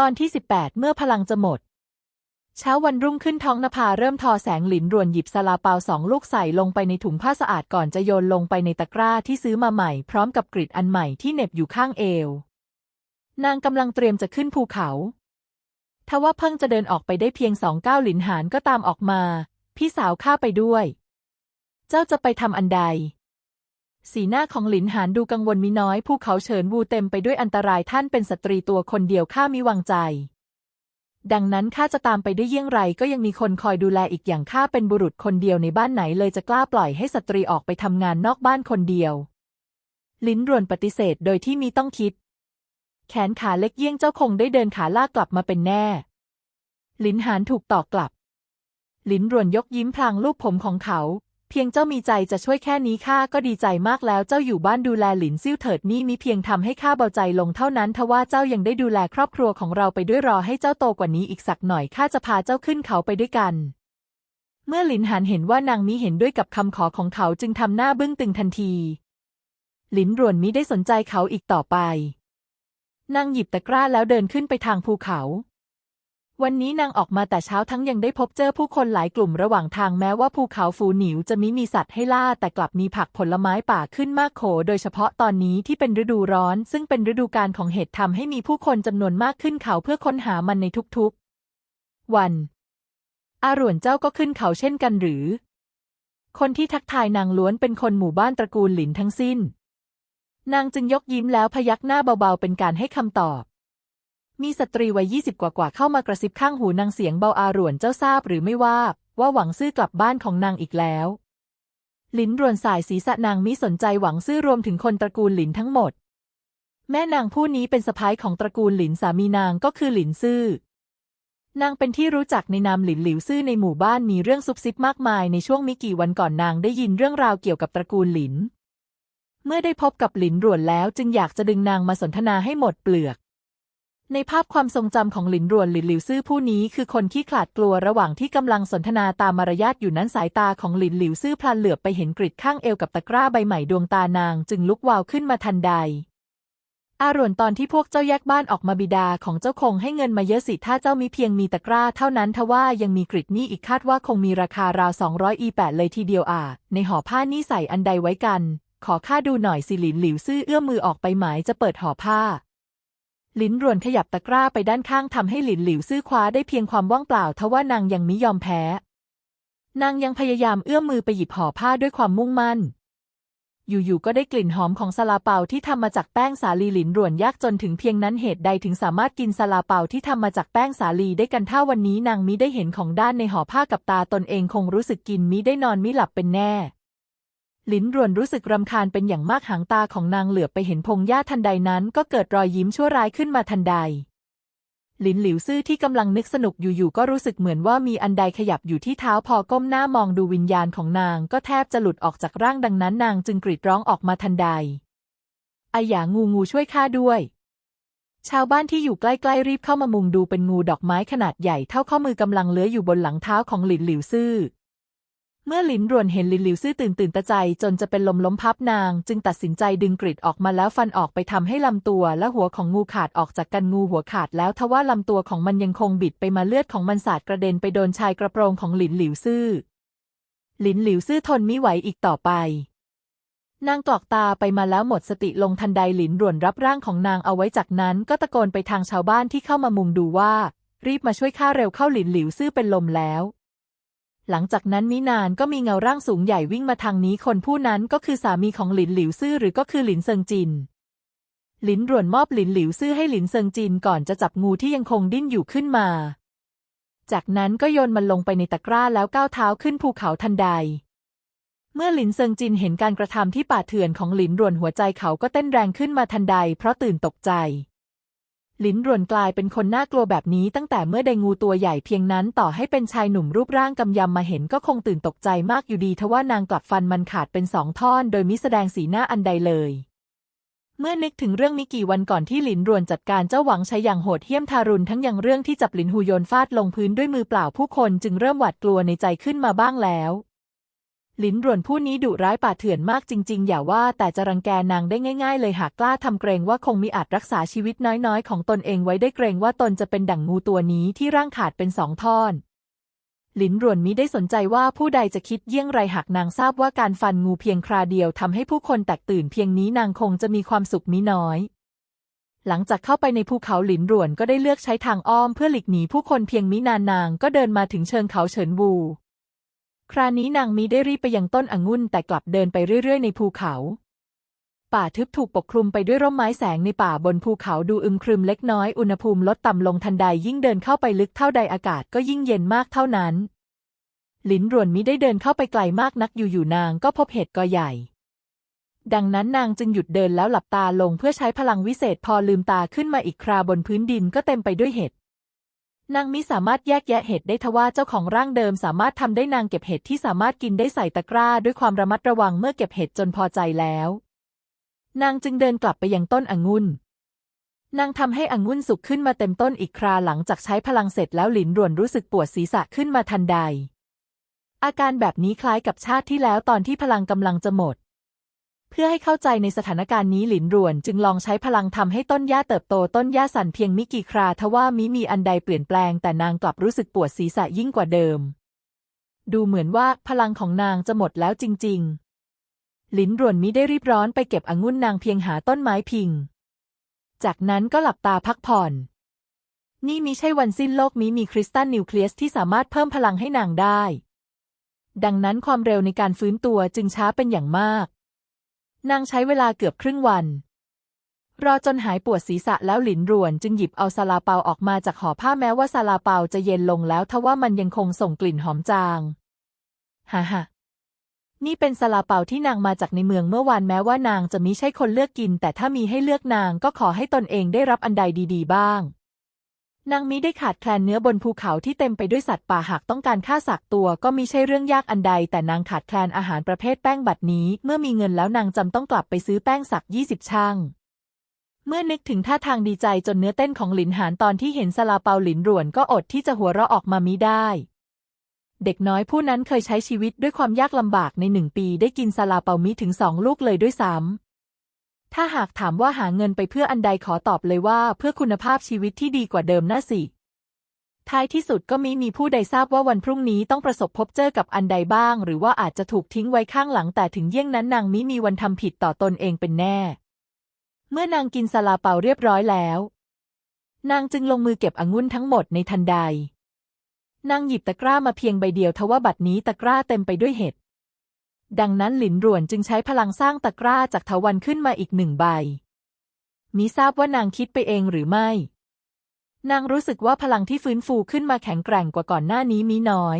ตอนที่ 18 เมื่อพลังจะหมด เช้าวันรุ่งขึ้นท้องนภาเริ่มทอแสงหลินรวนหยิบซาลาเปาสองลูกใส่ลงไปในถุงผ้าสะอาดก่อนจะโยนลงไปในตะกร้าที่ซื้อมาใหม่พร้อมกับกริดอันใหม่ที่เหน็บอยู่ข้างเอว นางกำลังเตรียมจะขึ้นภูเขาทว่าเพิ่งจะเดินออกไปได้เพียงสองก้าวหลินหานก็ตามออกมา พี่สาวข้าไปด้วย เจ้าจะไปทำอันใด สีหน้าของหลินหานดูกังวลมีน้อยภูเขาเฉินวูเต็มไปด้วยอันตรายท่านเป็นสตรีตัวคนเดียวข้ามิวางใจ ดังนั้นข้าจะตามไปได้เยี่ยงไรก็ยังมีคนคอยดูแลอีกอย่างข้าเป็นบุรุษคนเดียวในบ้านไหนเลยจะกล้าปล่อยให้สตรีออกไปทำงานนอกบ้านคนเดียว ลิ้นรวนปฏิเสธโดยที่มีต้องคิด แขนขาเล็กเยี่ยงเจ้าคงได้เดินขาลากกลับมาเป็นแน่ ลิ้นหานถูกตอกกลับ ลิ้นรวนยกยิ้มพลางลูบผมของเขา เพียงเจ้ามีใจจะช่วยแค่นี้ข้าก็ดีใจมากแล้วเจ้าอยู่บ้านดูแลหลินซิ่วเถิดนี่มิเพียงทำให้ข้าเบาใจลงเท่านั้นทว่าเจ้ายังได้ดูแลครอบครัวของเราไปด้วยรอให้เจ้าโตกว่านี้อีกสักหน่อยข้าจะพาเจ้าขึ้นเขาไปด้วยกัน เมื่อหลินหันเห็นว่านางมิเห็นด้วยกับคำขอของเขาจึงทำหน้าบึ้งตึงทันที หลินรวนมิได้สนใจเขาอีกต่อไปนางหยิบตะกร้าแล้วเดินขึ้นไปทางภูเขา วันนี้นางออกมาแต่เช้าทั้งยังได้พบเจอผู้คนหลายกลุ่มระหว่างทางแม้ว่าภูเขาฟูหนิวจะมิมีสัตว์ให้ล่าแต่กลับมีผักผลไม้ป่าขึ้นมากโข โดยเฉพาะตอนนี้ที่เป็นฤดูร้อน ซึ่งเป็นฤดูกาลของเห็ดทำให้มีผู้คนจำนวนมากขึ้นเขาเพื่อค้นหามันในทุกๆ วัน อารวนเจ้าก็ขึ้นเขาเช่นกันหรือ คนที่ทักทายนางล้วนเป็นคนหมู่บ้านตระกูลหลินทั้งสิ้น นางจึงยกยิ้มแล้วพยักหน้าเบาๆเป็นการให้คำตอบ มีสตรีวัยยี่สิบกว่าเข้ามากระซิบข้างหูนางเสียงเบาอาหรวนเจ้าทราบหรือไม่ว่า ว่าหวังซื่อกลับบ้านของนางอีกแล้ว หลินรวนสายศีรษะนางมิสนใจหวังซื่อรวมถึงคนตระกูลหลินทั้งหมด แม่นางผู้นี้เป็นสะพ้ายของตระกูลหลินสามีนางก็คือหลินซื่อนางเป็นที่รู้จักในนามหลินหลิวซื่อในหมู่บ้านมีเรื่องซุบซิบมากมายในช่วงม่กี่วันก่อนนางได้ยินเรื่องราวเกี่ยวกับตระกูลหลิน เมื่อได้พบกับหลินรวนแล้วจึงอยากจะดึงนางมาสนทนาให้หมดเปลือก ในภาพความทรงจำของหลินรวนหลินหลิวซื่อผู้นี้คือคนที่ขลาดกลัวระหว่างที่กำลังสนทนาตามมารยาทอยู่นั้นสายตาของหลินหลิวซื่อพลันเหลือบไปเห็นกริดข้างเอวกับตะกร้าใบใหม่ดวงตานางจึงลุกวาวขึ้นมาทันใด อารวนตอนที่พวกเจ้าแยกบ้านออกมาบิดาของเจ้าคงให้เงินมาเยอะสิถ้าเจ้ามีเพียงมีตะกร้าเท่านั้นทว่ายังมีกริดนี่อีกคาดว่าคงมีราคาราว200อีแปดเลยทีเดียวอะในห่อผ้านี่ใส่อันใดไว้กัน ขอข้าดูหน่อยสิหลินหลิวซื่อเอื้อมมือออกไปหมายจะเปิดห่อผ้า ลิ้นรวนขยับตะกร้าไปด้านข้างทำให้หลินหลิวซื่อคว้าได้เพียงความว่างเปล่าทว่านางยังมิยอมแพ้ นางยังพยายามเอื้อมมือไปหยิบห่อผ้าด้วยความมุ่งมั่น อยู่ๆก็ได้กลิ่นหอมของซาลาเปาที่ทำมาจากแป้งสาลีหลินรวนยากจนถึงเพียงนั้นเหตุใดถึงสามารถกินซาลาเปาที่ทำมาจากแป้งสาลีได้กันถ้าวันนี้นางมิได้เห็นของด้านในห่อผ้ากับตาตนเองคงรู้สึกกินมิได้นอนมิหลับเป็นแน่ ลินรวนรู้สึกรำคาญเป็นอย่างมากหางตาของนางเหลือบไปเห็นพงหญ้าทันใดนั้นก็เกิดรอยยิ้มชั่วร้ายขึ้นมาทันใดลินหลิวซื่อที่กำลังนึกสนุกอยู่ๆก็รู้สึกเหมือนว่ามีอันใดขยับอยู่ที่เท้าพอก้มหน้ามองดูวิญญาณของนางก็แทบจะหลุดออกจากร่างดังนั้นนางจึงกรีดร้องออกมาทันใดไอหยางูงูช่วยข้าด้วย ชาวบ้านที่อยู่ใกล้ๆรีบเข้ามามุงดูเป็นงูดอกไม้ขนาดใหญ่เท่าข้อมือกำลังเลื้อยอยู่บนหลังเท้าของหลินหลิวซื่อ เมื่อหลินรวนเห็นหลินหลิวซื่อตื่นตื่นตะใจจนจะเป็นลมล้มพับนาง จึงตัดสินใจดึงกริดออกมาแล้วฟันออกไปทำให้ลำตัวและหัวของงูขาดออกจากกันงูหัวขาดแล้วทว่าลำตัวของมันยังคงบิดไปมาเลือดของมันสาดกระเด็นไปโดนชายกระโปรงของหลินหลิวซื่อหลินหลิวซื่อทนไม่ไหวอีกต่อไป นางกรอกตาไปมาแล้วหมดสติลงทันใดหลินรวนรับร่างของนางเอาไว้จากนั้น ก็ตะโกนไปทางชาวบ้านที่เข้ามามุงดูว่า รีบมาช่วยข้าเร็วเข้าหลินหลิวซื่อเป็นลมแล้ว หลังจากนั้นมินานก็มีเงาร่างสูงใหญ่วิ่งมาทางนี้ คนผู้นั้นก็คือสามีของหลินหลิวซื่อหรือก็คือหลินเซิงจิน หลินรวนมอบหลินหลิวซื่อให้หลินเซิงจินก่อนจะจับงูที่ยังคงดิ้นอยู่ขึ้นมา จากนั้นก็โยนมันลงไปในตะกร้าแล้วก้าวเท้าขึ้นภูเขาทันใด เมื่อหลินเซิงจินเห็นการกระทำที่ป่าเถื่อนของหลินรวนหัวใจเขาก็เต้นแรงขึ้นมาทันใด เพราะตื่นตกใจ ลินรวนกลายเป็นคนน่ากลัวแบบนี้ตั้งแต่เมื่อได้งูตัวใหญ่เพียงนั้นต่อให้เป็นชายหนุ่มรูปร่างกำยำมาเห็นก็คงตื่นตกใจมากอยู่ดีทว่านางกลับฟันมันขาดเป็นสองท่อนโดยมิแสดงสีหน้าอันใดเลย เมื่อนึกถึงเรื่องมิกี่วันก่อนที่หลินรวนจัดการเจ้าหวังใช้อย่างโหดเหี้ยมทารุณทั้งยังเรื่องที่จับหลินหูโยนฟาดลงพื้นด้วยมือเปล่าผู้คนจึงเริ่มหวาดกลัวในใจขึ้นมาบ้างแล้ว ลินหรวนผู้นี้ดุร้ายป่าเถื่อนมากจริง ๆ อย่าว่าแต่จะรังแกนางได้ง่าย ๆ เลยหากกล้าทำเกรงว่าคงมีอาจรักษาชีวิตน้อยๆ ของตนเองไว้ได้เกรงว่าตนจะเป็นดั่งงูตัวนี้ที่ร่างขาดเป็นสองท่อนหลินรวนมิได้สนใจว่าผู้ใดจะคิดเยี่ยงไรหากนางทราบว่าการฟันงูเพียงคราเดียวทำให้ผู้คนแตกตื่นเพียงนี้นางคงจะมีความสุขมิน้อย หลังจากเข้าไปในภูเขาหลินรวนก็ได้เลือกใช้ทางอ้อมเพื่อหลีกหนีผู้คนเพียงมินานนางก็เดินมาถึงเชิงเขาเฉินวู คราวนี้นางมีได้รีบไปยังต้นองุ่นแต่กลับเดินไปเรื่อย ๆ ในภูเขา ป่าทึบถูกปกคลุมไปด้วยร่มไม้แสงในป่าบนภูเขาดูอึมครึมเล็กน้อยอุณหภูมิลดต่ำลงทันใดยิ่งเดินเข้าไปลึกเท่าใดอากาศก็ยิ่งเย็นมากเท่านั้นหลินรวนมิได้เดินเข้าไปไกลมากนักอยู่ๆนางก็พบเห็ดกอใหญ่ ดังนั้นนางจึงหยุดเดินแล้วหลับตาลงเพื่อใช้พลังวิเศษพอลืมตาขึ้นมาอีกคราบนพื้นดินก็เต็มไปด้วยเห็ด นางมิสามารถแยกแยะเห็ดได้ทว่าเจ้าของร่างเดิมสามารถทำได้นางเก็บเห็ดที่สามารถกินได้ใส่ตะกร้าด้วยความระมัดระวังเมื่อเก็บเห็ดจนพอใจแล้ว นางจึงเดินกลับไปยังต้นองุ่นนางทำให้องุ่นสุกขึ้นมาเต็มต้นอีกคราหลังจากใช้พลังเสร็จแล้วหลินรวนรู้สึกปวดศีรษะขึ้นมาทันใด อาการแบบนี้คล้ายกับชาติที่แล้วตอนที่พลังกำลังจะหมด เพื่อให้เข้าใจในสถานการณ์นี้หลินรวน จึงลองใช้พลังทำให้ต้นหญ้าเติบโตต้นหญ้าสั่นเพียงมิกี่คราทว่ามิมีอันใดเปลี่ยนแปลงแต่นางกลับรู้สึกปวดศีรษะยิ่งกว่าเดิม ดูเหมือนว่าพลังของนางจะหมดแล้วจริง ๆ หลินรวนมิได้รีบร้อนไปเก็บองุ่นนางเพียงหาต้นไม้พิง จากนั้นก็หลับตาพักผ่อน นี่มิใช่วันสิ้นโลกมิมีคริสตัลนิวเคลียสที่สามารถเพิ่มพลังให้นางได้ ดังนั้นความเร็วในการฟื้นตัวจึงช้าเป็นอย่างมาก นางใช้เวลาเกือบครึ่งวัน รอจนหายปวดศีรษะแล้วหลินรวนจึงหยิบเอาซาลาเปาออกมาจากห่อผ้าแม้ว่าซาลาเปาจะเย็นลงแล้วทว่ามันยังคงส่งกลิ่นหอมจางฮ่าฮ่านี่เป็นซาลาเปาที่นางมาจากในเมืองเมื่อวานแม้ว่านางจะมิใช่คนเลือกกิน แต่ถ้ามีให้เลือกนางก็ขอให้ตนเองได้รับอันใดดี ๆ บ้าง นางมิได้ขาดแคลนเนื้อบนภูเขาที่เต็มไปด้วยสัตว์ป่าหากต้องการฆ่าสักตัวก็มิใช่เรื่องยากอันใด แต่นางขาดแคลนอาหารประเภทแป้งบัดนี้ เมื่อมีเงินแล้วนางจำต้องกลับไปซื้อแป้งสักยี่สิบช่างเมื่อนึกถึงท่าทางดีใจจนเนื้อเต้นของหลินหานตอนที่เห็นซาลาเปาหลินหรวนก็อดที่จะหัวเราะออกมามิได้ เด็กน้อยผู้นั้นเคยใช้ชีวิตด้วยความยากลำบากในหนึ่งปีได้กินซาลาเปามิถึงสองลูกเลยด้วยซ้ำ ถ้าหากถามว่าหาเงินไปเพื่ออันใดขอตอบเลยว่าเพื่อคุณภาพชีวิตที่ดีกว่าเดิมน่าสิ ท้ายที่สุดก็มิมีผู้ใดทราบว่าวันพรุ่งนี้ต้องประสบพบเจอกับอันใดบ้าง หรือว่าอาจจะถูกทิ้งไว้ข้างหลังแต่ถึงเยี่ยงนั้นนางมิมีวันทำผิดต่อตนเองเป็นแน่ เมื่อนางกินซาลาเปาเรียบร้อยแล้ว นางจึงลงมือเก็บองุ่นทั้งหมดในทันใดนางหยิบตะกร้ามาเพียงใบเดียวทว่าบัดนี้ตะกร้าเต็มไปด้วยเห็ด ดังนั้นหลินร่วนจึงใช้พลังสร้างตะกร้าจากเถาวันขึ้นมาอีกหนึ่งใบมิทราบว่านางคิดไปเองหรือไม่ นางรู้สึกว่าพลังที่ฟื้นฟูขึ้นมาแข็งแกร่งกว่าก่อนหน้านี้มิน้อย